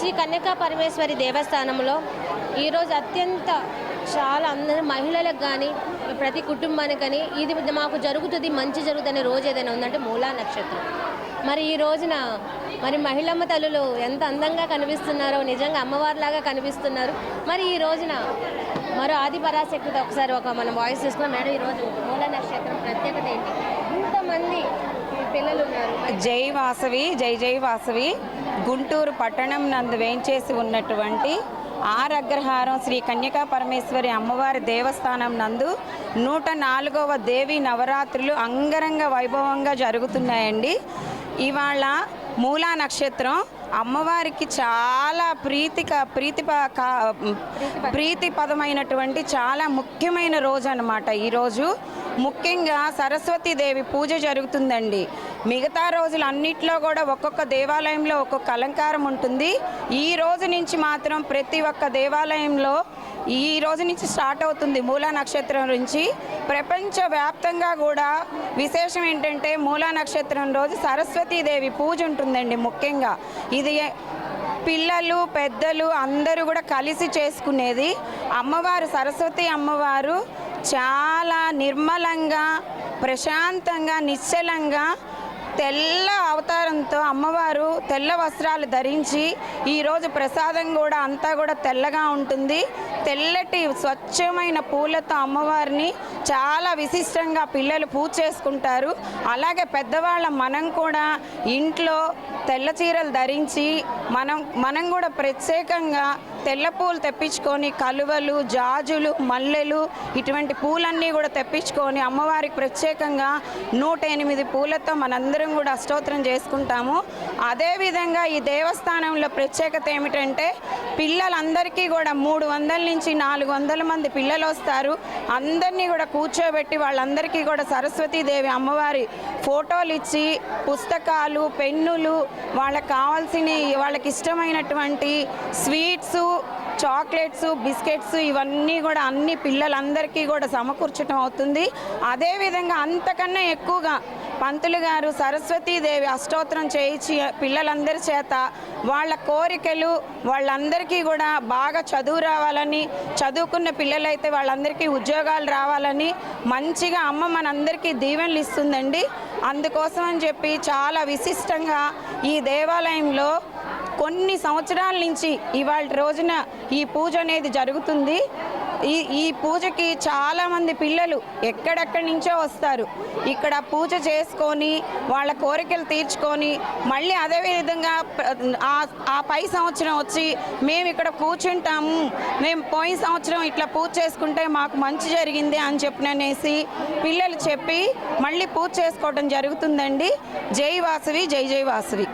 శ్రీ కన్యకా పరమేశ్వరి దేవస్థానంలో ఈరోజు అత్యంత చాలా అందరూ మహిళలకు కానీ ప్రతి కుటుంబానికి కానీ ఇది మాకు జరుగుతుంది మంచి జరుగుతుంది రోజు ఏదైనా ఉందంటే మూలా నక్షత్రం. మరి ఈ రోజున మరి మహిళమ్మ తల్లులు ఎంత అందంగా కనిపిస్తున్నారో నిజంగా అమ్మవారిలాగా కనిపిస్తున్నారు. మరి ఈ రోజున మరో ఆది పరాశక్తితో ఒకసారి ఒక మనం వాయిస్ తీసుకున్నాం. మేడం ఈరోజు మూలా నక్షత్రం ప్రత్యేకత ఏంటి? ఇంతమంది పిల్లలు ఉన్నారు. జై వాసవి జై జై వాసవి. గుంటూరు పట్టణం నందు వేయించేసి ఉన్నటువంటి ఆర్ అగ్రహారం శ్రీ కన్యకా పరమేశ్వరి అమ్మవారి దేవస్థానం నందు నూట నాలుగవ దేవి నవరాత్రులు అంగరంగ వైభవంగా జరుగుతున్నాయండి. ఇవాళ మూలా నక్షత్రం అమ్మవారికి చాలా ప్రీతిక ప్రీతిప కా- ప్రీతిపదమైనటువంటి చాలా ముఖ్యమైన రోజు అనమాట ఈరోజు ముఖ్యంగా సరస్వతీదేవి పూజ జరుగుతుందండి. మిగతా రోజులు అన్నిట్లో కూడా ఒక్కొక్క దేవాలయంలో ఒక్కొక్క అలంకారం ఉంటుంది. ఈ రోజు నుంచి మాత్రం ప్రతి ఒక్క దేవాలయంలో ఈ రోజు నుంచి స్టార్ట్ అవుతుంది మూలా నక్షత్రం నుంచి. ప్రపంచవ్యాప్తంగా కూడా విశేషం ఏంటంటే మూలా నక్షత్రం రోజు సరస్వతీదేవి పూజ ఉంటుందండి ముఖ్యంగా. ఇది పిల్లలు పెద్దలు అందరూ కూడా కలిసి చేసుకునేది. అమ్మవారు సరస్వతి అమ్మవారు చాలా నిర్మలంగా ప్రశాంతంగా నిశ్చలంగా తెల్ల అవతారంతో అమ్మవారు తెల్ల వస్త్రాలు ధరించి ఈరోజు ప్రసాదం కూడా అంతా కూడా తెల్లగా ఉంటుంది. తెల్లటి స్వచ్ఛమైన పూలతో అమ్మవారిని చాలా విశిష్టంగా పిల్లలు పూజ చేసుకుంటారు. అలాగే పెద్దవాళ్ళ మనం కూడా ఇంట్లో తెల్ల చీరలు ధరించి మనం మనం కూడా ప్రత్యేకంగా తెల్ల పూలు తెప్పించుకొని కలువలు జాజులు మల్లెలు ఇటువంటి పూలన్నీ కూడా తెప్పించుకొని అమ్మవారికి ప్రత్యేకంగా నూట ఎనిమిది పూలతో మనందరం కూడా అష్టోత్తరం చేసుకుంటాము. అదేవిధంగా ఈ దేవస్థానంలో ప్రత్యేకత ఏమిటంటే పిల్లలందరికీ కూడా మూడు వందల నుంచి నాలుగు వందల మంది పిల్లలు వస్తారు. అందరినీ కూడా కూర్చోబెట్టి వాళ్ళందరికీ కూడా సరస్వతీదేవి అమ్మవారి ఫోటోలు ఇచ్చి పుస్తకాలు పెన్నులు వాళ్ళకి కావాల్సిన వాళ్ళకి ఇష్టమైనటువంటి స్వీట్స్ చాక్లెట్స్ బిస్కెట్స్ ఇవన్నీ కూడా అన్ని పిల్లలందరికీ కూడా సమకూర్చడం అవుతుంది. అదేవిధంగా అంతకన్నా ఎక్కువగా పంతులు గారు సరస్వతీదేవి అష్టోత్తరం చేయించి పిల్లలందరి చేత వాళ్ళ కోరికలు వాళ్ళందరికీ కూడా బాగా చదువు రావాలని చదువుకున్న పిల్లలైతే వాళ్ళందరికీ ఉద్యోగాలు రావాలని మంచిగా అమ్మ మనందరికీ దీవెనలు ఇస్తుందండి. అందుకోసం అని చెప్పి చాలా విశిష్టంగా ఈ దేవాలయంలో కొన్ని సంవత్సరాల నుంచి ఇవాళ రోజున ఈ పూజ అనేది జరుగుతుంది. ఈ ఈ పూజకి చాలామంది పిల్లలు ఎక్కడెక్కడి నుంచో వస్తారు. ఇక్కడ పూజ చేసుకొని వాళ్ళ కోరికలు తీర్చుకొని మళ్ళీ అదేవిధంగా ఆ- ఆ పై సంవత్సరం వచ్చి మేము ఇక్కడ కూర్చుంటాము. మేము పోయిన సంవత్సరం ఇట్లా పూజ చేసుకుంటే మాకు మంచి జరిగింది అని చెప్పిననేసి పిల్లలు చెప్పి మళ్ళీ పూజ చేసుకోవడం జరుగుతుందండి. జై వాసవి జై జై వాసవి.